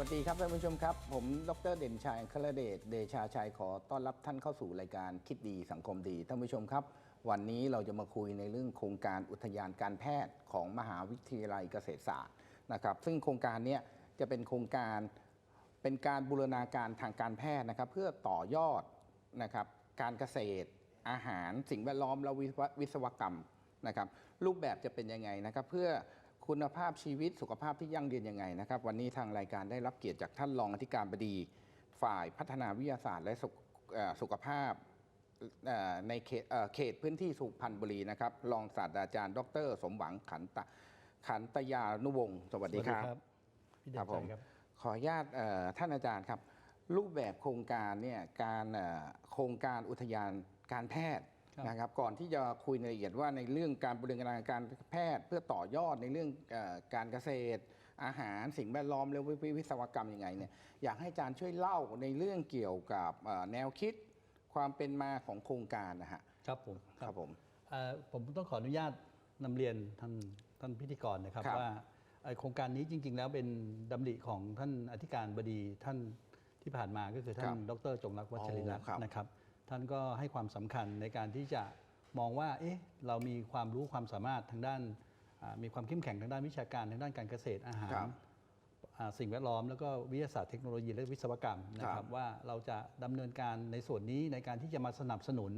วัสดีครับท่านผู้ชมครับ ผม ดรเด่นชัยครเดชเดชาชัยขอต้อนรับท่านเข้าสู่รายการคิดดีสังคมดีท่านผู้ชมครับ วันนี้เราจะมาคุยในเรื่องโครงการอุทยานการแพทย์ของมหาวิทยาลัยเกษตรศาสตร์นะครับ ซึ่งโครงการนี้จะเป็นโครงการเป็นการบูรณาการทางการแพทย์นะครับ เพื่อต่อยอดนะครับการเกษตร อาหารสิ่งแวดล้อมและวิศววิศวกรรมนะครับ รูปแบบจะเป็นยังไงนะครับ เพื่อ คุณภาพชีวิตสุขภาพที่ยั่งยืนยังไงนะครับ วันนี้ทางรายการได้รับเกียรติจากท่านรองอธิการบดี ฝ่ายพัฒนาวิทยาศาสตร์และสุขเอ่อสุขภาพเอ่อในเขตเอ่อเขตพื้นที่สุพรรณบุรีนะครับรองศาสตราจารย์ ดร สมหวังขันตะขันตยานุวงศ์สวัสดีครับพี่เด่ครันบผชัมยครับขออนุญาตเอ่อท่านอาจารย์ครับ รูปแบบโครงการเนี่ยการเอ่อโครงการอุทยานการแพทย์ครับ นะครับก่อนที่จะคุยในรายละเอียดว่าในเรื่องการบริหารการแพทย์ เพื่อต่อยอดในเรื่องเออการเกษตร อาหารสิ่งแวดล้อมและวิวิศวกรรมยังไงเนี่ยอยากให้อาจารย์ช่วยเล่าในเรื่องเกี่ยวกับเอ่อแนวคิดความเป็นมาของโครงการนะฮะครับผมครับผมเอ่อผมต้องขออนุญาตนำเรียนท่านท่านพิธีกรนะครับครับว่าเอ่อโครงการนี้จริง ๆ แล้วเป็นดำริของท่านอธิการบดีท่านที่ผ่านมาก็คือท่านดรจงรักวัชริรัตน์อ๋อครับนะครับ ท่านก็ให้ความสำคัญในการที่จะมองว่า เอ๊ะ เรามีความรู้ความสามารถทางด้านอ่ามีความเข้มแข็งทางด้านวิชาการทางด้านการเกษตรอาหารครับอ่าสิ่งแวดล้อมแล้วก็วิทยาศาสตร์เทคโนโลยีและวิศวกรรมนะคครัรับบว่าเราจะดำเนินการในส่วนนี้ในการที่จะมาสนับสนุน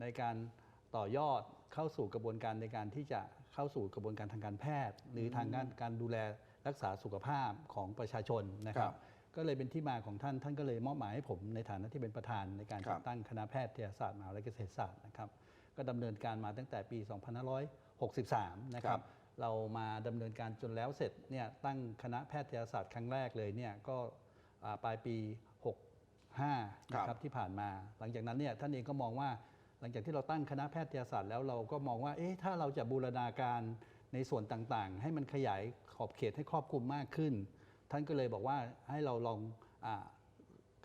ในการต่อยอดเข้าสู่กระบวนการในการที่จะเข้าสู่กระบวนการทางการแพทย์ หรือทางด้านการดูแลรักษาสุขภาพของประชาชนนะคครัรับบ ก็เลยเป็นที่มาของท่านท่านก็เลยมอบหมายให้ผมในฐานะที่เป็นประธานในการครัจับดตั้งคณะแพทยศาสตร์มหาวิทยาลัยเกษตรศาสตร์นะครับก็ดำเนินการมาตั้งแต่ปี 2563 นะคครัรับบเรามาดำเนินการจนแล้วเสร็จเนี่ยตั้งคณะแพทยศาสตร์ครั้งแรกเลยเนี่ยก็อ่าปลายปี 65 นะคครัรับบที่ผ่านมา หลังจากนั้นเนี่ยท่านเองก็มองว่าหลังจากที่เราตั้งคณะแพทยศาสตร์แล้วเราก็มองว่าเอ๊ะถ้าเราจะบูรณาการในส่วนต่างๆ ให้มันขยายขอบเขตให้ครอบคลุมมากขึ้น ท่านก็เลยบอกว่าให้เราลองอา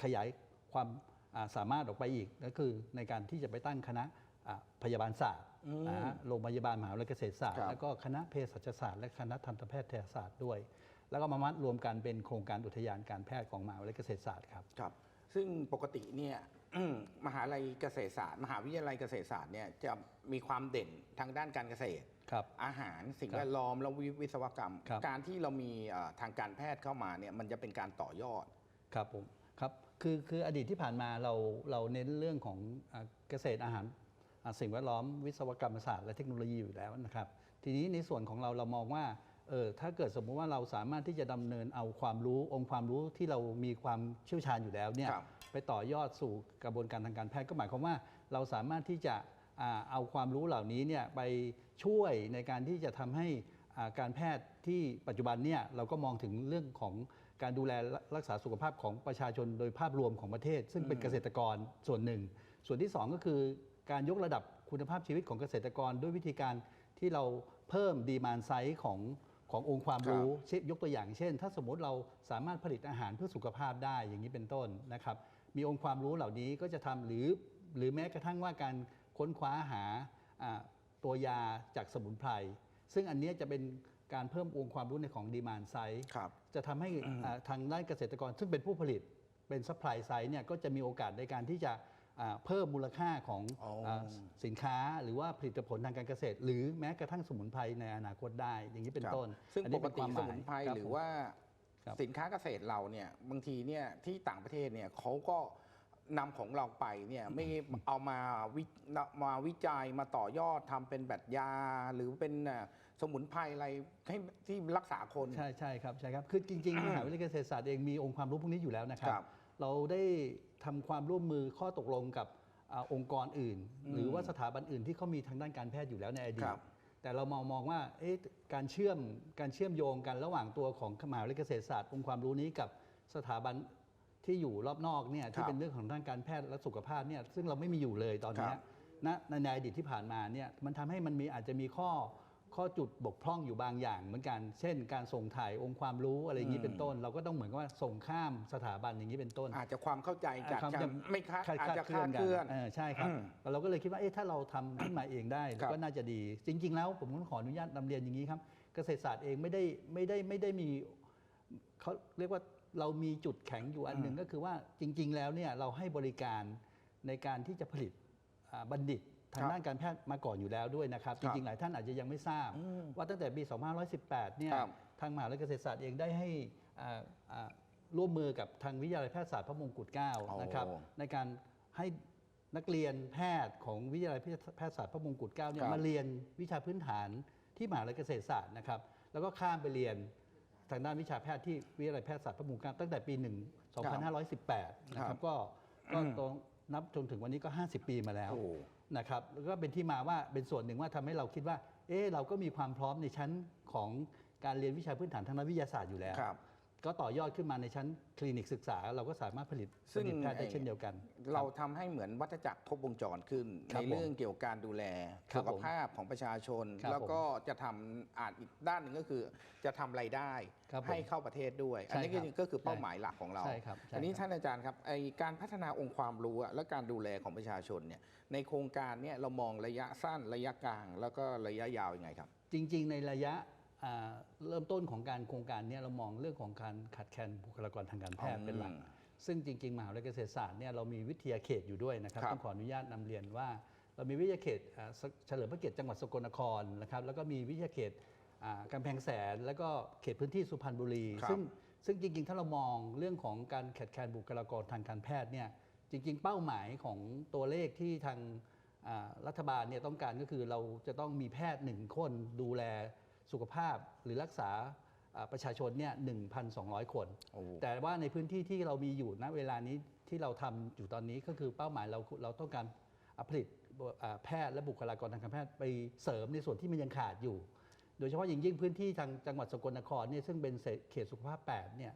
ขยายความอ่าสามารถออกไปอีกก็คือในการที่จะไปตั้งคณะอ่าพยาบาลศาสตร์นะฮะโรงพยาบาลมหาวิทยาลัยเกษตรศาสตร์ครับแล้วก็คณะเภสัชศาสตร์และคณะทันตแพทยศาสตร์ด้วย แล้วก็มามัดรวมกันเป็นโครงการอุทยานการแพทย์ของมหาวิทยาลัยเกษตรศาสตร์ครับครับ ซึ่งปกติเนี่ยมหาลัยเกษตรศาสตร์ มหาวิทยาลัยเกษตรศาสตร์เนี่ยจะมีความเด่นทางด้านการเกษตรครับอาหารสิ่งครับแวดล้อมและวิวิศวกรรมครับการที่เรามีเอ่อทางการแพทย์เข้ามาเนี่ยมันจะเป็นการต่อยอดครับผมครับคือคืออดีตที่ผ่านมาเราเราเน้นเรื่องของอ่าเกษตรอาหารอ่าสิ่งแวดล้อมวิศวกรรมศาสตร์และเทคโนโลยีอยู่แล้วนะครับ ทีนี้ในส่วนของเราเรามองว่า เออถ้าเกิดสมมุติว่าเราสามารถที่จะดำเนินเอาความรู้องค์ความรู้ที่เรามีความเชี่ยวชาญอยู่แล้วเนี่ยครับไปต่อยอดสู่กระบวนการทางการแพทย์ก็หมายความว่าเราสามารถที่จะอ่าเอาความรู้เหล่านี้เนี่ยไปช่วยในการที่จะทำให้อ่าการแพทย์ที่ปัจจุบันเนี่ยเราก็มองถึงเรื่องของการดูแลรักษาสุขภาพของประชาชนโดยภาพรวมของประเทศ ซึ่งเป็นเกษตรกรส่วนหนึ่ง ส่วนที่สองก็คือการยกระดับคุณภาพชีวิตของเกษตรกรด้วยวิธีการที่เราเพิ่มดีมานไซส์ของ ขององค์ความรู้เช่นยกตัวอย่างเช่น ถ้าสมมติเราสามารถผลิตอาหารเพื่อสุขภาพได้อย่างนี้เป็นต้นนะครับ มีองค์ความรู้เหล่านี้ก็จะทำหรือหรือแม้กระทั่งว่าการค้นคว้าหาอ่าตัวยาจากสมุนไพรซึ่งอันเนี้ยจะเป็นการเพิ่มองค์ความรู้ในของดีมานไซส์ครับจะทำให้อ่าทางด้านเกษตรกรซึ่งเป็นผู้ผลิตเป็นซัพพลายไซส์เนี่ยก็จะมีโอกาสในการที่จะอ่า เพิ่มมูลค่าของอ๋ออ่าสินค้าหรือว่าผลิตผลทางการเกษตร หรือแม้กระทั่งสมุนไพรในอนาคตได้ อย่างนี้เป็นครับต้น ซึ่งอันปนี้กเป็นติความหสมายมุนไพรคบหรือผมว่าครับสินค้าเกษตรเราเนี่ยบางทีเนี่ยที่ต่างประเทศเนี่ยเขาก็นำของเราไปเนี่ยไม่เอามาวิมาวิจัยมาต่อยอดทำเป็นแบบยา หรือเป็นเอ่อสมุนไพรอะไรให้ที่รักษาคนใช่ใช่ครับใช่ครับคือจริงๆมหาวิทยาลัยเกษตรศาสตร์เองมีองค์ความรู้พวกนี้อยู่แล้วนะครับครับเราได้ ทำความร่วมมือข้อตกลงกับอาองค์กรอื่น หรือว่าสถาบันอื่นที่เขามีทางด้านการแพทย์อยู่แล้วในอดีคตรับแต่เรามองมองว่าเอ๊ะการเชื่อมการเชื่อมโยงกันระหว่างตัวของมหาวิทยาลัยเกษตรศาสตร์องค์ความรู้นี้กับสถาบันที่อยู่รอบนอกเนี่ยที่เป็นเรื่องของด้านการแพทย์และสุขภาพเนี่ยซึ่งเราไม่มีอยู่เลยตอนเนี้ยครับณในในอดีตที่ผ่านมาเนี่ยมันทำให้มันมีอาจจะมีข้อ ข้อจุดบกพร่องอยู่บางอย่าง เหมือนกัน เช่น การส่งถ่ายองค์ความรู้อะไรอย่างนี้เป็นต้น เราก็ต้องเหมือนกับว่าส่งข้ามสถาบันอย่างนี้เป็นต้น อาจจะความเข้าใจจากความจะจะไม่คาดคลอาจจะเคลื่คาอนดกัเคลื่อนเออใช่ครับอืมเราก็เลยคิดว่าเอ๊ะถ้าเราทำขึ้นมาเองได้ครับก็น่าจะดี จริง ๆ แล้วผมต้องขออนุญาตนำเรียนอย่างนี้ครับ เกษตรศาสตร์เองไม่ได้ไม่ได้ไม่ได้มีเขาเรียกว่าเรามีจุดแข็งอยู่อันหนึ่งก็คือว่าจริง ๆ แล้วเนี่ยเราให้บริการในการที่จะผลิตอ่าบัณฑิต ทางครับด้านการแพทย์มาก่อนอยู่แล้วด้วยนะครับคจรับริงๆ หลายท่านอาจจะยังไม่ทราบ ว่าตั้งแต่ปี 2518 เนี่ยครับทางมหาวิทยาลัยเกษตรศาสตร์เองได้ให้อ่าอ่าร่วมมือกับทางวิทยาลัยแพทยศาสตร์พระมงกุฎเกล้าโอ้นะครับในการให้นักเรียนแพทย์ของวิทยาลัยแพทยศาสตร์พระมงกุฎเกล้าเนี่คยรับมาเรียนวิชาพื้นฐานที่มหาวิทยาลัยเกษตรศาสตร์นะครับ แล้วก็ข้ามไปเรียนทางด้านวิชาแพทย์ที่วิทยาลัยแพทยศาสตร์พระมงกุฎเกล้าตั้งแต่ปี 1 2518 นะคครัรับบก็ก็ตรง นับจนถึงวันนี้ก็ 50 ปีมาแล้วโอ้ นะครับแล้วก็เป็นที่มาว่าเป็นส่วนหนึ่งว่าทำให้เราคิดว่า เออเราก็มีความพร้อมในชั้นของการเรียนวิชาพื้นฐานทางด้านวิทยาศาสตร์อยู่แล้ว ครับ ก็ต่อยอดขึ้นมาในชั้นคลินิกศึกษา เราก็สามารถผลิตซึ่งผลิตแพทย์ได้เช่นเดียวกัน เราทำให้เหมือนวัฏจักรครบวงจรขึ้นครับในเรื่องเกี่ยวกับการดูแลครัสุบขภาพของประชาชนครับแล้วก็จะทำอ่านอีกด้านหนึ่งก็คือ จะทำรายได้ครับผมให้เข้าประเทศด้วย อันนี้ใช่ครับก็คือเป้าหมายหลักของเราใช่ครับใช่อันนี้ครับท่านอาจารย์ครับไอการพัฒนาองค์ความรู้อะและการดูแลของประชาชนเนี่ยในโครงการเนี่ยเรามองระยะสั้นระยะกลาง แล้วก็ระยะยาวยังไงครับ จริง ๆ ในระยะอ่า เริ่มต้นของการโครงการเนี้เรามองเรื่องของการขาดแคลนบุคลากรทางการแพทย์เป็นหลักอืมซึ่งจริง ๆ มหาวิทยาลัยเกษตรศาสตร์เนี่ยเรามีวิทยาเขตอยู่ด้วยนะครับครับต้องขออนุญาตนำเรียนว่า เรามีวิทยาเขตอ่าสเฉลิมพระเกียรติจังหวัดสกลนครนะครับแล้วก็มีวิทยาเขตอ่ากำแพงแสนแล้วก็เขตพื้นที่สุพรรณบุรีครับซึ่งซึ่งจริง ๆ ถ้าเรามองเรื่องของการขาดแคลนบุคลากรทางการแพทย์เนี่ยจริง ๆ เป้าหมายของตัวเลขที่ทางอ่ารัฐบาลเนี่ยต้องการก็คือเราจะต้องมีแพทย์หนึ่งคนดูแล สุขภาพหรือรักษาอ่าประชาชนเนี่ย1,200 คนโอ้แต่ว่าในพื้นที่ที่เรามีอยู่ณเวลานี้ที่เราทำอยู่ตอนนี้ก็คือเป้าหมายเราเราต้องการอะผลิตอ่าแพทย์และบุคลากรทางการแพทย์ไปเสริมในส่วนที่มันยังขาดอยู่ โดยเฉพาะอย่างยิ่งพื้นที่ทางจังหวัดสกลนครเนี่ยซึ่งเป็นเขตสุขภาพ8เนี่ย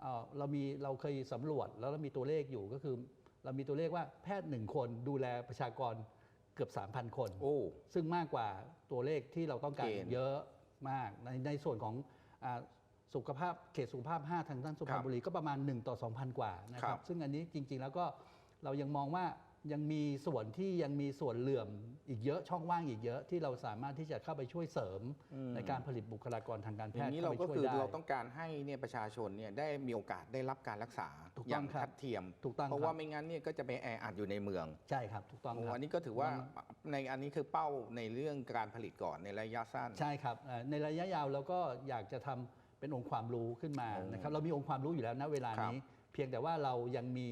เอ่อเรามีเราเคยสำรวจแล้วเรามีตัวเลขอยู่ก็คือ เรามีตัวเลขว่าแพทย์หนึ่งคนดูแลประชากรเกือบ 3,000 คนโอ้ซึ่งมากกว่าตัวเลขที่เราต้องการเกณฑ์เยอะ มาก ในในส่วนของอาสุขภาพเขตสุขภาพ 5 ทางด้านสุพรรณบุรีก็ประมาณ 1 ต่อ 2,000 กว่านะคครัรับบ ซึ่งอันนี้จริงๆแล้วก็เรายังมองว่า ยังมีส่วนที่ยังมีส่วนเหลื่อมอีกเยอะช่องว่างอีกเยอะที่เราสามารถที่จะเข้าไปช่วยเสริมในการผลิตบุคลากรทางการอแพย่าทงย์นี้เข้าเราไปก็ช่วยคือได้เราต้องการให้เนี่ยประชาชนเนี่ยได้มีโอกาสได้รับการรักษาถูกอต้อย่างงครับทัดเทียมถูกต้องเพราะครับว่าไม่งั้นเนี่ยก็จะไปแออัดอยู่ในเมืองใช่ครับถูกต้องโอ้ครับอันนี้ก็ถือว่าในอันนี้คือเป้าในเรื่องการผลิตก่อนในระยะสั้น ใช่ครับเอ่อในระยะยาวเราก็อยากจะทำเป็นองค์ความรู้ขึ้นมาโอ้นะครับเรามีองค์ความรู้อยู่แล้วณเวลานี้ เพียงแต่ว่าเรายังมี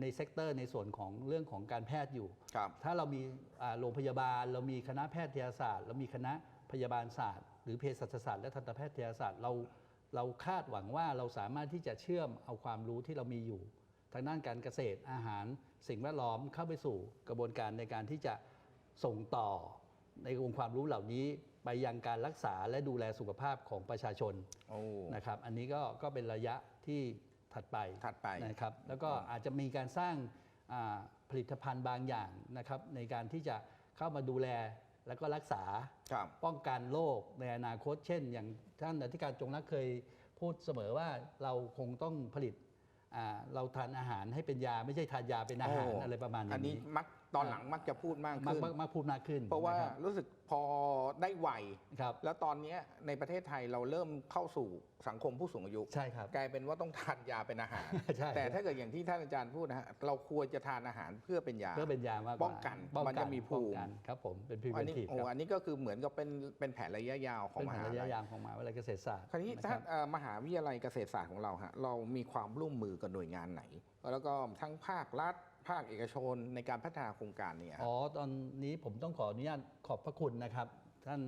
ในเซกเตอร์ในส่วนของเรื่องของการแพทย์อยู่ครับถ้าเรามีอ่าโรงพยาบาล เรามีคณะแพทยศาสตร์ เรามีคณะพยาบาลศาสตร์ หรือเภสัชศาสตร์และทันตแพทยศาสตร์เราเราคาดหวังว่าเราสามารถที่จะเชื่อมเอาความรู้ที่เรามีอยู่ ทางด้านการเกษตรอาหาร สิ่งแวดล้อมเข้าไปสู่กระบวนการในการที่จะส่งต่อในองค์ความรู้เหล่านี้ไปยังการรักษาและดูแลสุขภาพของประชาชนโอ้นะครับ อันนี้ก็ก็เป็นระยะที่ ถัดไปถัดไปนะครับ แล้วก็อาจจะมีการสร้างอ่าผลิตภัณฑ์บางอย่างนะครับ ในการที่จะเข้ามาดูแลแล้วก็รักษาครับป้องกันโรคในอนาคต เช่น อย่างท่านอธิการจงรักเคยพูดเสมอว่าเราคงต้องผลิตอ่าเราทานอาหารให้เป็นยาไม่ใช่ทานยาเป็นอาหารโอ้อะไรประมาณออันย่างนี้นี้มัก ตอนหลังมักจะพูดมากมากขึ้นมากมากพูดมากขึ้น เพราะว่าคบรู้สึกพอได้วัยครับแล้วตอนเนี้ยในประเทศไทยเราเริ่มเข้าสู่สังคมผู้สูงอายุใช่ครับกลายเป็นว่าต้องทานยาเป็นอาหารใช่แต่ถ้าเกิดอย่างที่ท่านอาจารย์พูดนะฮะเราควรจะทานอาหารเพื่อเป็นยาเพื่อเป็นยามากกว่าป้องกันป้องมันจะมีภูมิป้องกันครับผมเป็นอันนี้ preventive โอ้ครับอันนี้ก็คือเหมือนกับเป็นเป็นแผนระยะยาวของเป็นมแผนหาระยะลัยยาวของมหาวิทยาลัยเกษตรศาสตร์คราวนี้นะท่าครันบเอ่อมหาวิทยาลัยเกษตรศาสตร์ของเราฮะเรามีความร่วมมือกับหน่วยงานไหน แล้วก็ทั้งภาครัฐ ภาคเอกชนในการพัฒนาโครงการเนี่ยอ๋อตอนนี้ผมต้องขออนุญาตขอบพระคุณนะครับ ท่าน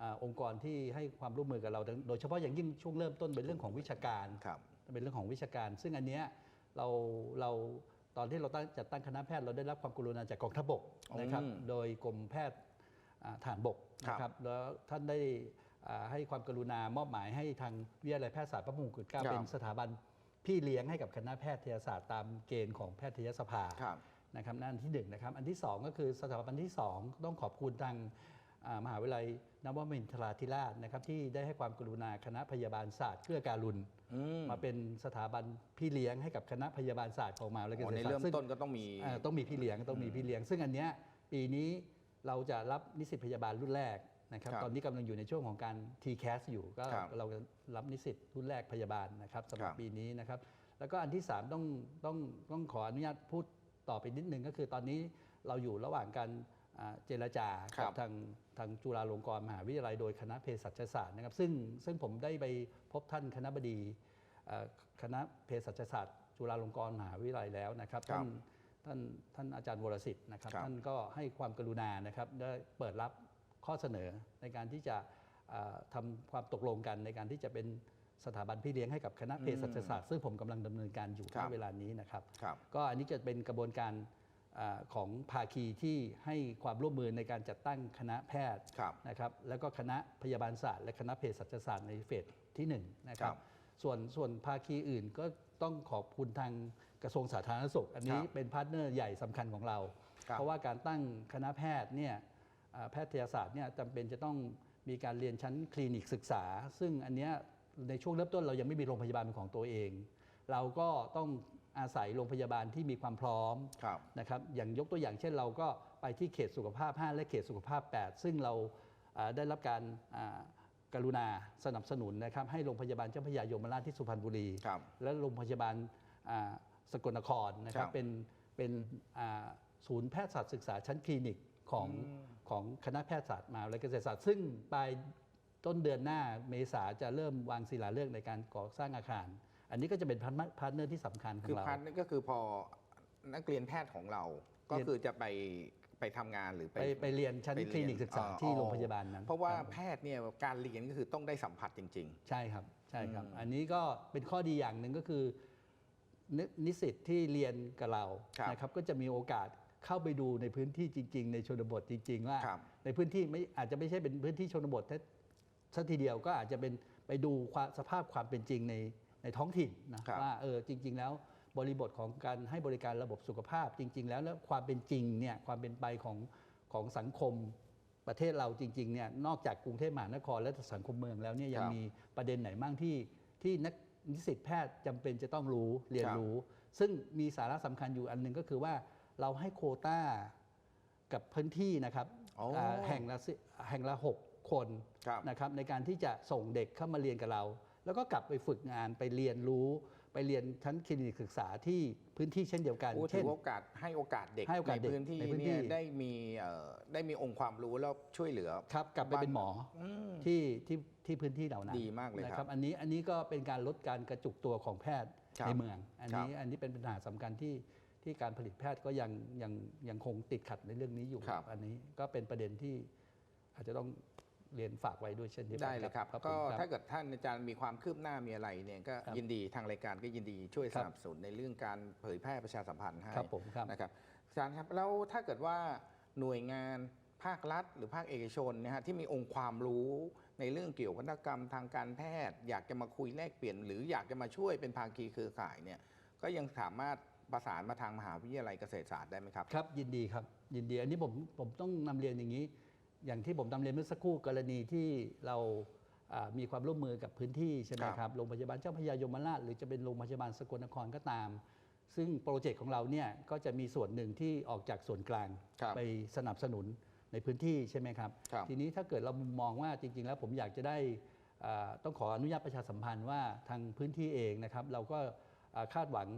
อาองค์กรที่ให้ความร่วมมือกับเรา โดยเฉพาะอย่างยิ่งช่วงเริ่มต้นเป็นเรื่องของวิชาการครับเป็นเรื่องของวิชาการ ซึ่งอันเนี้ยเราเราตอนที่เราตั้งจัดตั้งคณะแพทย์เราได้รับความกรุณาจากกองทัพบกนะครับอืมโดยกรมแพทย์อ่าฐานบกนะครับ แล้วท่านได้อ่าให้ความกรุณามอบหมายให้ทางวิทยาลัยแพทยศาสตร์พระมงกุฎเกล้าครับเป็นสถาบัน พี่เลี้ยงให้กับคณะแพทยศาสตร์ตามเกณฑ์ของแพทยสภาครับนะครับนั่นอันที่หนึ่งนะครับ อันที่สองก็คือสถาบันที่สองต้องขอบคุณทางอ่ามหาวิทยาลัยนวมินทราธิราชนะครับที่ได้ให้ความกรุณาคณะพยาบาลศาสตร์เกื้อการุณอืมมาเป็นสถาบันพี่เลี้ยงให้กับคณะพยาบาลศาสตร์ของมหาวิทยาลัยเกอ๋อษตในรศาสตเริ่มร์ซึ่งต้นก็ต้องมีเอ่อต้องมีพี่เลี้ยงต้องมีพี่เลี้ยง ซึ่งอันเนี้ยปีนี้เราจะรับนิสิตพยาบาลรุ่นแรก นะครับครับตอนนี้กำลังอยู่ในช่วงของการ TCAS อยู่ก็ครับเรารับนิสิตรุ่นแรกพยาบาลนะครับสำหรับครับ ปีนี้นะครับแล้วก็อันที่ 3 ต้องต้องต้องขออนุญาตพูดต่อไปนิดนึงก็คือตอนนี้เราอยู่ระหว่างการอ่าเจรจาครักับทางทางจุฬาลงกรณ์มหาวิทยาลัยโดยคณะเภสัชศาสตร์นะครับซึ่งซึ่งผมได้ไปพบท่านคณะบดีเอ่อคณะเภสัชศาสตร์ จุฬาลงกรณ์มหาวิทยาลัยแล้วนะครับครับท่านท่านท่านอาจารย์วรสิทธิ์นะครับครับ ท่าน ก็ให้ความกรุณานะครับได้เปิดรับ ข้อเสนอในการที่จะเอ่อทำความตกลงกันในการที่จะเป็นสถาบันพี่เลี้ยงให้กับคณะเภสัชศาสตร์ซึ่งผมกำลังดำเนินการอยู่ครัณบเวลานี้นะครับครับ ก็อันนี้จะเป็นกระบวนการอาของภาคีที่ให้ความร่วมมือในการจัดตั้งคณะแพทย์ครับนะครับ แล้วก็คณะพยาบาลศาสตร์ และคณะเภสัชศาสตร์ในเฟสที่1นงนะครัครับบส่วนส่วนภาคีอื่นก็ต้องขอบคุณทางกระทรวงสาธารณสุข อันนี้ครับเป็นพาร์ทเนอร์ใหญ่สำคัญของเราครับเพราะว่าการตั้งคณะแพทย์เนี่ยอ่า แพทยศาสตร์เนี่ยจำเป็นจะต้องมีการเรียนชั้นคลินิกศึกษา ซึ่งอันเนี้ยในช่วงเริ่มต้นเรายังไม่มีโรงพยาบาลเป็นของตัวเอง เราก็ต้องอาศัยโรงพยาบาลที่มีความพร้อมครับนะครับอย่างยกตัวอย่างเช่นเราก็ไปที่เขตสุขภาพ 5 และเขตสุขภาพ 8 ซึ่งเราอ่าได้รับการอ่ากรุณาสนับสนุนนะครับให้โรงพยาบาลเจ้าพระยายมราชที่สุพรรณบุรีครับและโรงพยาบาลอ่าสกลนครนะครับครับเป็นเป็นอ่าศูนย์แพทยศาสตร์ศึกษาชั้นคลินิกของ ของคณะแพทยศาสตร์มหาวิทยาลัยเกษตรศาสตร์ ซึ่งปลายต้นเดือนหน้าเมษาจะเริ่มวางศิลาฤกษ์ในการก่อสร้างอาคาร อันนี้ก็จะเป็นพาร์ทเนอร์ที่สำคัญขอคืองเราพาร์ทนี่ก็คือพอนักเรียนแพทย์ของเรา ก็เรียนคือจะไปไปทำงานหรือไปไปไปเรียนชั้นไปคลินิกศึกษาอ๋อที่โรงพยาบาลนั้น เพราะว่าคบแพทย์เนี่ยการเรียนก็คือต้องได้สัมผัสจริงใช่ครับใช่ครับอืมอันนี้ก็เป็นข้อดีอย่างหนึ่งก็คือนินิสิตที่เรียนกับเราครับนะครับก็จะมีโอกาส เข้าไปดูในพื้นที่จริง ๆ ในชนบทจริง ๆ ว่า ครับในพื้นที่ไม่อาจจะไม่ใช่เป็นพื้นที่ชนบทแท้สัทีเดียวก็อาจจะเป็นไปดูความสภาพความเป็นจริงในในท้องถิ่นนะครับ ว่าเออจริง ๆ แล้วบริบทของการให้บริการระบบสุขภาพจริง ๆ แล้วแล้วความเป็นจริงเนี่ยความเป็นไปของของสังคมประเทศเราจริงๆเนี่ยนอกจากกรุงเทพมหานครและสังคมเมืองแล้วเนี่ยยังครับมีประเด็นไหนบ้างที่ที่นักนิสิตแพทย์จำเป็นจะต้องรู้เรียนครับ รู้ ซึ่งมีสาระสำคัญอยู่อันหนึ่งก็คือว่า เราให้โควต้ากับพื้นที่นะครับอ๋ออ่าแห่งละสิแห่งละหกคนครับนะครับในการที่จะส่งเด็กเข้ามาเรียนกับเรา แล้วก็กลับไปฝึกงานไปเรียนรู้ ไปเรียนชั้นคลินิกศึกษาที่พื้นที่เช่นเดียวกันๆพูดถึเช่นงโอกาสให้โอกาสเด็กให้โอกาสเด็กพื้นที่ในพื้นที่ เนี่ยได้มีเอ่อได้มีองค์ความรู้แล้วช่วยเหลือ ครับกลับไปเป็นหมออืมที่ที่ที่พื้นที่เหล่านั้นดีมากเลยนะครับอันนี้อันนี้ก็เป็นการลดการกระจุกตัวของแพทย์ครับในเมือง อันนี้ครับอันนี้เป็นปัญหาสำคัญที่ ที่การผลิตแพทย์ก็ยังยังยังคงติดขัดในเรื่องนี้อยู่ ครับ อันนี้ก็เป็นประเด็นที่อาจจะต้องเรียนฝากไว้ด้วยเช่นเดียวกัได้เลยครับผมก็ครับถ้าเกิดท่านอาจารย์มีความคืบหน้ามีอะไรเนี่ยก็ครับยินดีทางรายการก็ยินดีช่วยคสรับนับสนุนในเรื่องการเผยแพร่ประชาสัมพันธ์ให้ครับผมครับ นะครับอาจารย์ครับแล้วถ้าเกิดว่าหน่วยงานภาครัฐ หรือภาคเอกชนเนะฮะที่มีองค์ความรู้ในเรื่องเกี่ยวกับนวัตกรรมทางการแพทย์ อยากจะมาคุยแลกเปลี่ยน หรืออยากจะมาช่วยเป็นภาคีเครือข่ายเนี่ยก็ยังสามารถ ประสานมาทางมหาวิทยาลัยเกษตรศาสตร์ได้ไหมครับ ครับยินดีครับยินดี อันนี้ผมผมต้องนำเรียนอย่างนี้ อย่างที่ผมนำเรียนเมื่อสักครู่กรณีที่เราอ่ามีความร่วมมือกับพื้นที่ใช่ไหมครับครับโรงพยาบาลเจ้าพระยายมราชหรือจะเป็นโรงพยาบาลสกลนครก็ตาม ซึ่งโปรเจกต์ของเราเนี่ยก็จะมีส่วนหนึ่งที่ออกจากส่วนกลางครับไปสนับสนุนในพื้นที่ใช่ไหมครับครับทีนี้ถ้าเกิดเรามองว่าจริง ๆ แล้วผมอยากจะได้อ่าต้องขออนุญาตประชาสัมพันธ์ว่าทางพื้นที่เองนะครับ เราก็อ่าคาดหวัง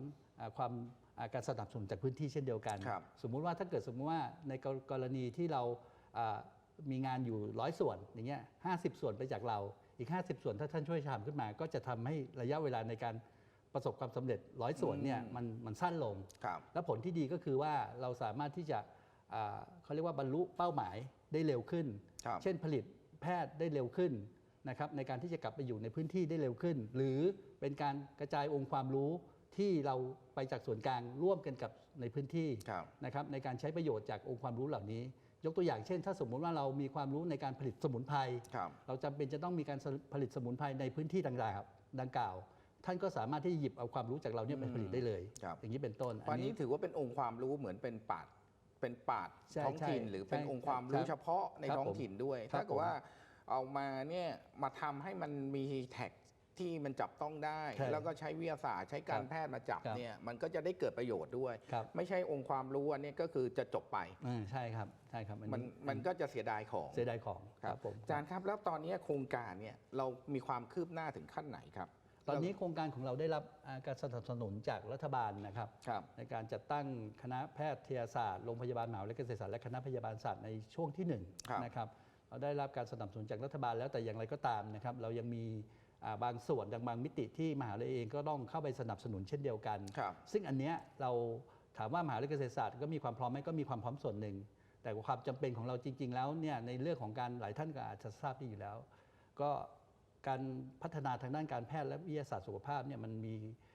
อ่าความอ่า การสนับสนุนจากพื้นที่เช่นเดียวกันครับสมมุติว่าถ้าเกิดสมมติว่าในกรกรณีที่เราอ่ามีงานอยู่ร้อยส่วนอย่างเงี้ยห้ส่วนไปจากเราอีก 50 ส่วนถ้าท่านช่วยทำขึ้นมา ก็จะทำให้ระยะเวลาในการประสบความสำเร็จร้อยส่วนเนี่ยอืมมันมันสั้นลงครับและผลที่ดีก็คือว่าเราสามารถที่จะอ่าเขาเรียกว่าบรรลุเป้าหมายได้เร็วขึ้นครับเช่นผลิตแพทย์ได้เร็วขึ้นนะครับในการที่จะกลับไปอยู่ในพื้นที่ได้เร็วขึ้น หรือเป็นการกระจายองค์ความรู้ ที่เราไปจากส่วนกลางร่วมกันกับในพื้นที่ครับนะครับในการใช้ประโยชน์จากองค์ความรู้เหล่านี้ ยกตัวอย่างเช่น ถ้าสมมุติว่าเรามีความรู้ในการผลิตสมุนไพรครับเราจำเป็นจะต้องมีการผลิตสมุนไพรในพื้นที่ดังกล่าวดังกล่าว ท่านก็สามารถที่จะหยิบเอาความรู้จากเราเนี่ยไปผลิตได้เลยครับอย่างนี้เป็นต้นวันนี้ถือว่าเป็นองค์ความรู้เหมือนเป็นปาดเป็นปาดใช่ท้องถิ่นใช่หรือเป็นใช่องค์ความครู้รับเฉพาะในครับท้องถิ่นด้วยครับถ้าเกิดว่าเอามาเนี่ยมาทำให้มันมีแท็ก ที่มันจับต้องได้ ใช่แล้วก็ใช้วิทยาศาสตร์ใช้การครับแพทย์มาจับครับเนี่ยมันก็จะได้เกิดประโยชน์ด้วย ครับ ไม่ใช่องค์ความรู้อันนี้ก็คือจะจบไป อ่าใช่ครับใช่ครับอัมันมันก็จะเสียดายของเสียดายของครับผม อาจารย์ครับแล้วตอนนี้โครงการเนี่ยเรามีความคืบหน้าถึงขั้นไหนครับ ตอนนี้โครงการของเราได้รับอ่าการสนับสนุนจากรัฐบาลนะครับ ครับในการจัดตั้งคณะแพทยศาสตร์โรงพยาบาลมหาวิทยาลัยเกษตรศาสตร์และคณะพยาบาลศาสตร์ในช่วงที่หนึ่งครับ นะครับเราได้รับการสนับสนุนจากรัฐบาลแล้วแต่อย่างไรก็ตามนะครับ เรายังมีอ่า บางส่วนบางมิติที่มหาวิทยาลัยเองก็ต้องเข้าไปสนับสนุนเช่นเดียวกันครับซึ่งอันเนี้ยเราถามว่ามหาวิทยาลัยเกษตรศาสตร์ก็มีความพร้อมไหมก็มีความพร้อมส่วนหนึ่ง แต่ความจำเป็นของเราจริง ๆ แล้วเนี่ยในเรื่องของการหลายท่านก็อาจจะทราบดีอยู่แล้ว ก็การพัฒนาทางด้านการแพทย์และวิทยาศาสตร์สุขภาพเนี่ยมันมีอ่า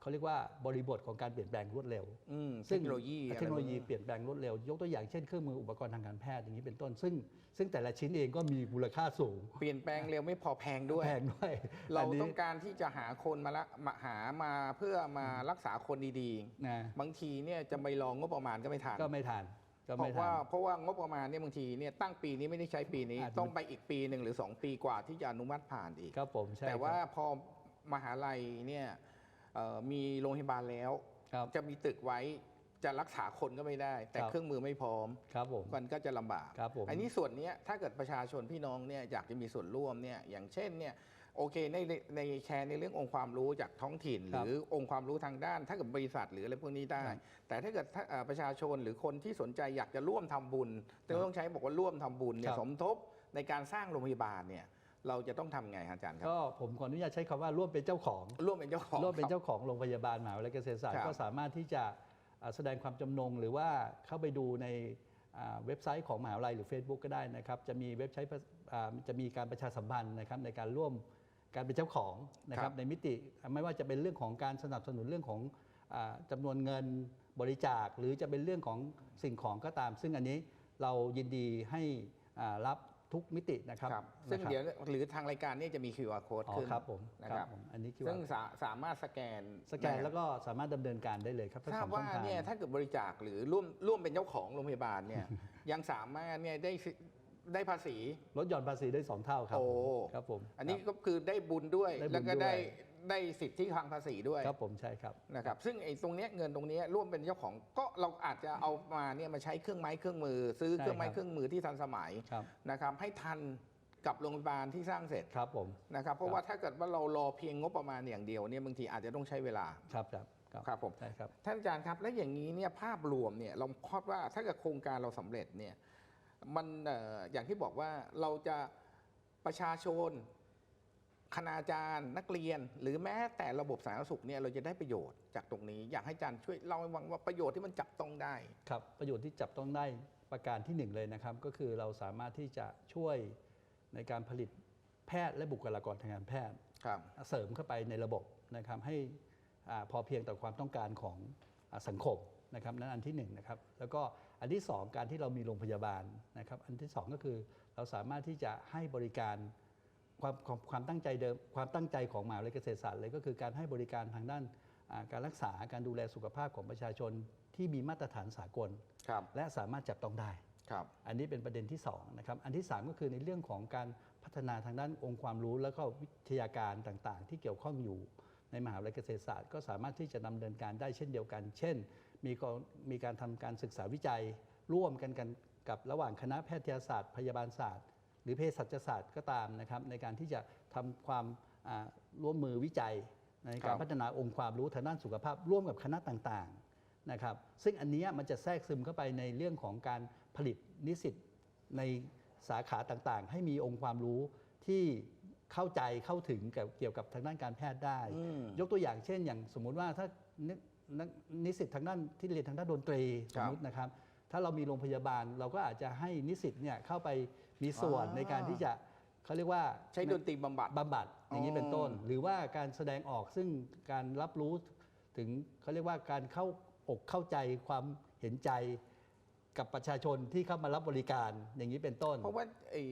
เขาเรียกว่าบริบทของการเปลี่ยนแปลงรวดเร็วอืมเทซึ่คโนโลยีเทคโนโลยีเปลี่ยนแปลงรวดเร็ว ยกตัวอย่างเช่นเครื่องมืออุปกรณ์ทางการแพทย์อย่างนี้เป็นต้น ซึ่งซึ่งแต่ละชิ้นเองก็มีมูลค่าสูง เปลี่ยนแปลงเร็วไม่พอแพงด้วยแพงด้วย เรานนี้ต้องการที่จะหาคนมาละมาหามาเพื่อมารักษาคนดีนะๆบางทีเนี่ยจะไปลองงบประมาณก็ไม่ทันก็ไม่ทันก็เพไม่ราะทัว่านเพราะว่างบประมาณเนี่ยบางทีเนี่ยตั้งปีนี้ไม่ได้ใช้ปีนี้อาจจะต้องไปอีกปีหนึ่งหรือ 2 ปีกว่าที่จะอนุมัติผ่านอีกครับผมใช่แต่ว่าครับพอมหาลัยเนี่ยเอ่อ มีโรงพยาบาลแล้ว ครับจะมีตึกไว้จะรักษาคนก็ไม่ได้ แต่ครับเครื่องมือไม่พร้อม ครับผม มันก็จะลำบาก ครับผม อันนี้ส่วนเนี้ยถ้าเกิดประชาชนพี่น้องเนี่ยอยากจะมีส่วนร่วมเนี่ยอย่างเช่นเนี่ยโอเคในในในแชร์ในเรื่ององค์ความรู้จากท้องถิ่น หครับรือองค์ความรู้ทางด้าน ถ้าเกิดบริษัทหรืออะไรพวกนี้ได้ ครับแต่ถ้าเกิดถ้าเอ่อประชาชนหรือคนที่สนใจอยากจะร่วมทำบุญต้องใช้บอกว่าร่วมทำบุญเนี่คยรับ สมทบในการสร้างโรงพยาบาลเนี่ย เราจะต้องทำไงฮะอาจารย์ครับ ก็ผมขออนุญาตใช้คำว่าร่วมเป็นเจ้าของ ร่วมเป็นเจ้าของร่วมเป็นคบเจ้าของโรงพยาบาลมหาวิทยาลัยเกษตรศาสตครัร์บก็สามารถที่จะอ่าแสดงความจำนงหรือว่าเข้าไปดูในอ่าเว็บไซต์ของมหาวิทยาลัยหรือ Facebook ก็ได้นะครับจะมีเว็บไซต์อ่าจะมีการประชาสัมพันธ์นะครับในการร่วมการเป็นเจ้าของนะคครัรับบในมิติไม่ว่าจะเป็นเรื่องของการสนับสนุนเรื่องของอาจำนวนเงินบริจาค หรือจะเป็นเรื่องของสิ่งของก็ตาม ซึ่งอันนี้เรายินดีให้อ่ารับ ทุกมิตินะครับครับซึ่งนะครับเดี๋ยวหรือทางรายการเนี่ยจะมี QR code อ๋อขึ้นครับผมนะครับผมอันนี้คิดซึ่งว่าสาสามารถสแกนสแกนแล้วก็สามารถดำเนินการได้เลยครับทั้งทราสบองช่ว่าองทางเนี่ยถ้าเกิดบริจาคหรือร่วมร่วมเป็นเจ้าของโรงพยาบาลเนี่ยยังสามารถเนี่ยได้สิได้ภาษีลดหย่อนภาษีได้ 2 เท่าครับโอ้ครับผมอันนี้ครับก็คือได้บุญด้วยได้บุญแล้วก็ด้วยได้ ได้สิทธิทางภาษีด้วยครับผมใช่ครับนะครับซึ่งไอ้ตรงเนี้ยเงินตรงเนี้ยร่วมเป็นเจ้าของก็เราอาจจะเอามาเนี่ยมาใช้เครื่องไม้เครื่องมือ ซื้อใช่เครื่องไม้ครับเครื่องมือที่ทันสมัยครับ นะครับให้ทันกับโรงพยาบาลที่สร้างเสร็จครับผมนะครับเพราะครับว่าถ้าเกิดว่าเรารอเพียงงบประมาณอย่างเดียวเนี่ยบางทีอาจจะต้องใช้เวลาครับครับครับครับผมใช่ครับท่านอาจารย์ครับและอย่างนี้เนี่ยภาพรวมเนี่ยเราคาดว่าถ้าเกิดโครงการเราสำเร็จเนี่ยมันเอ่ออย่างที่บอกว่าเราจะประชาชน คณาจารย์นักเรียน หรือแม้แต่ระบบสาธารณสุขเนี่ยเราจะได้ประโยชน์จากตรงนี้ อยากให้อาจารย์ช่วยเล่าให้ฟังว่าประโยชน์ที่มันจับต้องได้ ครับ ประโยชน์ที่จับต้องได้ประการที่หนึ่งเลยนะครับ ก็คือเราสามารถที่จะช่วยในการผลิตแพทย์และบุคลากรทางการแพทย์ครับ เสริมเข้าไปในระบบนะครับให้อาพอเพียงต่อความต้องการของอาสังคมนะครับนั่นอันที่หนึ่งนะครับแล้วก็อันที่สองการที่เรามีโรงพยาบาลนะครับ อันที่สองก็คือเราสามารถที่จะให้บริการ ความความความตั้งใจเดิมความตั้งใจของมหาวิทยาลัยเกษตรศาสตร์เลยก็คือการให้บริการทางด้านอ่าการรักษาการดูแลสุขภาพของประชาชนที่มีมาตรฐานสากล ครับ และสามารถจับต้องได้ ครับ อันนี้เป็นประเด็นที่2นะครับ อันที่ 3 ก็คือในเรื่องของการพัฒนาทางด้านองค์ความรู้ แล้วก็วิทยาการต่างๆ ที่เกี่ยวข้องอยู่ในมหาวิทยาลัยเกษตรศาสตร์ก็สามารถที่จะดำเนินการได้เช่นเดียวกัน เช่น มีกรมีการทำการศึกษาวิจัย ร่วมกันกันกับระหว่างคณะแพทยศาสตร์ พยาบาลศาสตร์ห รือเภสัชศาสตร์ก็ตามนะครับในการที่จะทำความอ่าร่วมมือวิจัย ในครัการบพัฒนาองค์ความรู้ทางด้านสุขภาพ ร่วมกับคณะต่างๆนะครับซึ่งอันเนี้ยมันจะแทรกซึมเข้าไปในเรื่องของการผลิตนิสิตในสาขาต่างๆ ให้มีองค์ความรู้ที่เข้าใจเข้าถึงกับเกี่ยวกับทางด้านการแพทย์ได้อืมยกตัวอย่างเช่น อย่างสมมุติว่าถ้านึกนักนิสิตทางด้านที่เรียนทางด้านดนตรีคสรับมมตินะครับ ถ้าเรามีโรงพยาบาลเราก็อาจจะให้นิสิตเนี่ยเข้าไป มีส่วนอ่าในการที่จะเขาเรียกว่าใช้ดนตรีบำบัดบำบัดอย่างนี้เป็นต้น หรือว่าการแสดงออกซึ่งการรับรู้ถึงเขาเรียกว่าการเข้าอกเข้าใจความเห็นใจกับประชาชนที่เข้ามารับบริการอย่างนี้เป็นต้น เพราะว่าไอ้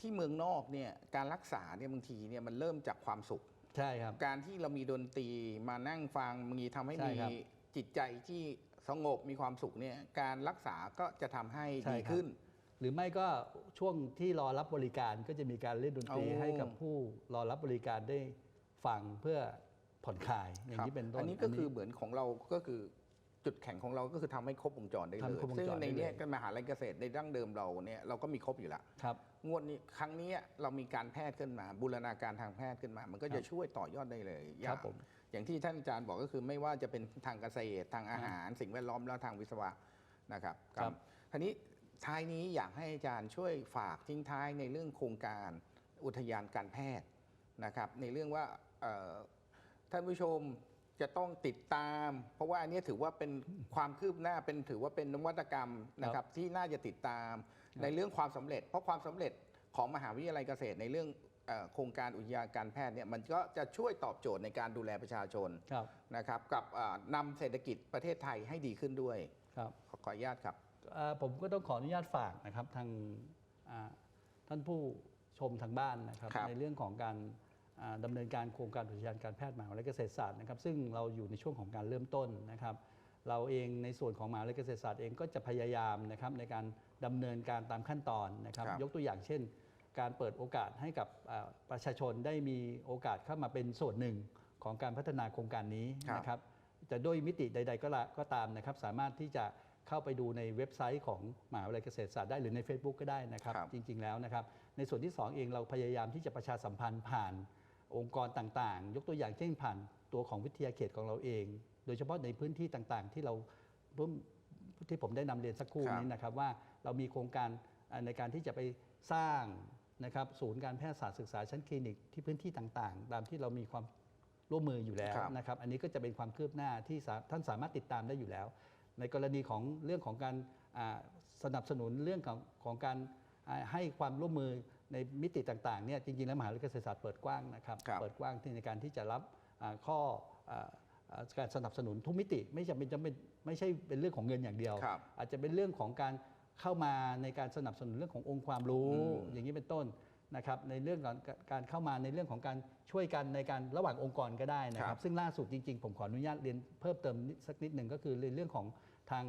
ที่เมืองนอกเนี่ยการรักษาเนี่ยบางทีเนี่ยมันเริ่มจากความสุข ใช่ครับ การที่เรามีดนตรีมานั่งฟังมีทำให้ใช่มีครับจิตใจที่สงบมีความสุขเนี่ยการรักษาก็จะทำให้ใช่ดีครับขึ้น หรือไม่ก็ช่วงที่รอรับบริการก็จะมีการเล่นดนตรีโอ้ให้กับผู้รอรับบริการได้ฟังเพื่อผ่อนคลายอย่างนี้เป็นต้นอันนี้ก็คือเหมือนของเราก็คือจุดแข็งของเราก็คือทำให้ครบวงจรได้เลยทำครบวงจรซึ่งในได้เลยเนี้ยก็มหาลัยเกษตรในดั้งเดิมเราเนี่ยเราก็มีครบอยู่แล้วครับงวดนี้ครั้งนี้เรามีการแพทย์ขึ้นมา บูรณาการทางแพทย์ขึ้นมา มันก็คจะรับช่วยต่อยอดได้เลยครับอย่างผมอย่างที่ท่านอาจารย์บอกก็คือไม่ว่าจะเป็นทางเกษตรทางอาหาร สิ่งแวดล้อมและทางวิศวะนะครับครับทีนี้ ท้ายนี้อยากให้อาจารย์ช่วยฝากทิ้งท้ายในเรื่องโครงการอุทยานการแพทย์นะครับ ในเรื่องว่าเอ่อท่านผู้ชมจะต้องติดตาม เพราะว่าอันนี้ถือว่าเป็นความคืบหน้าเป็นถือว่าเป็นนวัตกรรมนะครับที่น่าจะติดตามในเรื่องความสำเร็จ เพราะความสำเร็จของมหาวิทยาลัยเกษตรในเรื่องเอ่อโครงการอุทยานการแพทย์เนี่ยมันก็จะช่วยตอบโจทย์ในการดูแลประชาชนครับนะครับกับเอ่อนำเศรษฐกิจประเทศไทยให้ดีขึ้นด้วยครับขอขออนุญาตครับเอ่อ ผมก็ต้องขออนุญาตฝากนะครับทางอ่าท่านผู้ชมทางบ้านนะครับครับในเรื่องของการอ่าดำเนินการโครงการอุทยานการแพทย์มหาวิทยาลัยเกษตรศาสตร์นะครับซึ่งเราอยู่ในช่วงของการเริ่มต้นนะครับ เราเองในส่วนของมหาวิทยาลัยเกษตรศาสตร์เองก็จะพยายามนะครับในการดำเนินการตามขั้นตอนนะครับครับยกตัวอย่างเช่น การเปิดโอกาสให้กับอ่าประชาชนได้มีโอกาสเข้ามาเป็นส่วนหนึ่งของการพัฒนาโครงการนี้ครับนะครับจะด้วยมิติใดๆก็ละก็ตามนะครับ สามารถที่จะ เข้าไปดูในเว็บไซต์ของมหาวิทยาลัยเกษตรศาสตร์ได้หรือใน Facebook ก็ได้นะครับ ครับ จริง ๆ แล้วนะครับ ในส่วนที่ 2 เองเราพยายามที่จะประชาสัมพันธ์ผ่านองค์กรต่างๆ ยกตัวอย่างเช่นผ่านตัวของวิทยาเขตของเราเอง โดยเฉพาะในพื้นที่ต่างๆ ที่เราเพิ่มที่ผมได้นำเรียนสักครู่ครับ นี้นะครับว่าเรามีโครงการอ่าในการที่จะไปสร้างนะครับศูนย์การแพทยศาสตร์ศึกษาชั้นคลินิกที่พื้นที่ต่างๆ ตามที่เรามีความร่วมมืออยู่แล้วครับ นะครับ อันนี้ก็จะเป็นความคืบหน้าที่สาท่านสามารถติดตามได้อยู่แล้ว ในกรณีของเรื่องของการอ่าสนับสนุนเรื่องของของการอ่าให้ความร่วมมือในมิติต่างๆเนี่ยจริงๆแล้วมหาวิทยาลัยเกษตรศาสตร์เปิดกว้างนะครับครับเปิดกว้างที่ในการที่จะรับอ่าข้ออ่าอ่าการสนับสนุนทุกมิติ ไม่จำเป็นจะเป็นไม่ใช่เป็นเรื่องของเงินอย่างเดียวครับอาจจะเป็นเรื่องของการเข้ามาในการสนับสนุนเรื่องขององค์ความรู้อืมอย่างนี้เป็นต้นนะครับในเรื่องของการเข้ามาในเรื่องของการช่วยกันในการระหว่างองค์กรก็ได้นะคครัรับบซึ่งล่าสุดจริงๆ ผมขออนุญาตเรียนเพิ่มเติมนิดสักนิดหนึ่งก็คือในเรื่องของ ทาง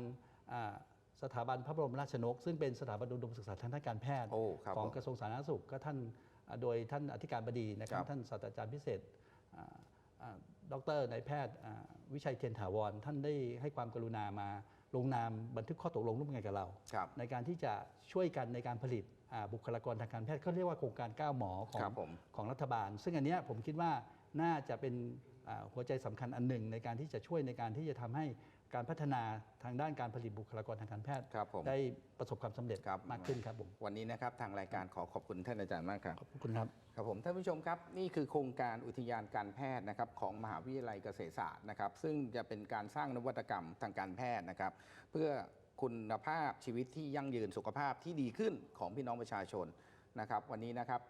อ่าสถาบันพระบรมราชชนก ซึ่งเป็นสถาบันอุดมศึกษาทางด้านการแพทย์โอ้ครับของผมกระทรวงสาธารณสุขก็ท่านอ่าโดยท่านอธิการบดีนะครับครับท่านศาสตราจารย์พิเศษอ่าอ่าดรนายแพทย์อ่าวิชัยเทียนถาวร ท่านได้ให้ความกรุณามาลงนามบันทึกข้อตกลงร่วมกันกับเราครับในการที่จะช่วยกันในการผลิตอ่าบุคลากรทางการแพทย์เขาเรียกว่าโครงการ 9 หมอของครับผมของรัฐบาล ซึ่งอันเนี้ยผมคิดว่าน่าจะเป็นอ่าหัวใจสำคัญอันหนึ่งในการที่จะช่วยในการที่จะทำให้ การพัฒนาทางด้านการผลิตบุคลากรทางการแพทย์ ครับผมได้ประสบความสำเร็จครับมากขึ้นครับผม วันนี้นะครับทางรายการขอขอบคุณท่านอาจารย์มากครับ ขอบคุณครับ ครับผมท่านผู้ชมครับนี่คือโครงการอุทยานการแพทย์นะครับของมหาวิทยาลัยเกษตรศาสตร์นะครับซึ่งจะเป็นการสร้างนวัตกรรมทางการแพทย์นะครับ เพื่อคุณภาพชีวิตที่ยั่งยืนสุขภาพที่ดีขึ้นของพี่น้องประชาชนนะครับ วันนี้นะครับ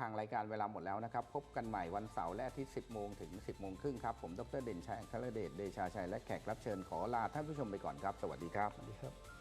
ทางรายการเวลาหมดแล้วนะครับ พบกันใหม่วันเสาร์และอาทิตย์ 10 โมงถึง 10 โมงครึ่งครับ ผมดรเด่นชัยอัครเดชเดชาชัย และแขกรับเชิญขอลาท่านผู้ชมไปก่อนครับ สวัสดีครับ สวัสดีครับ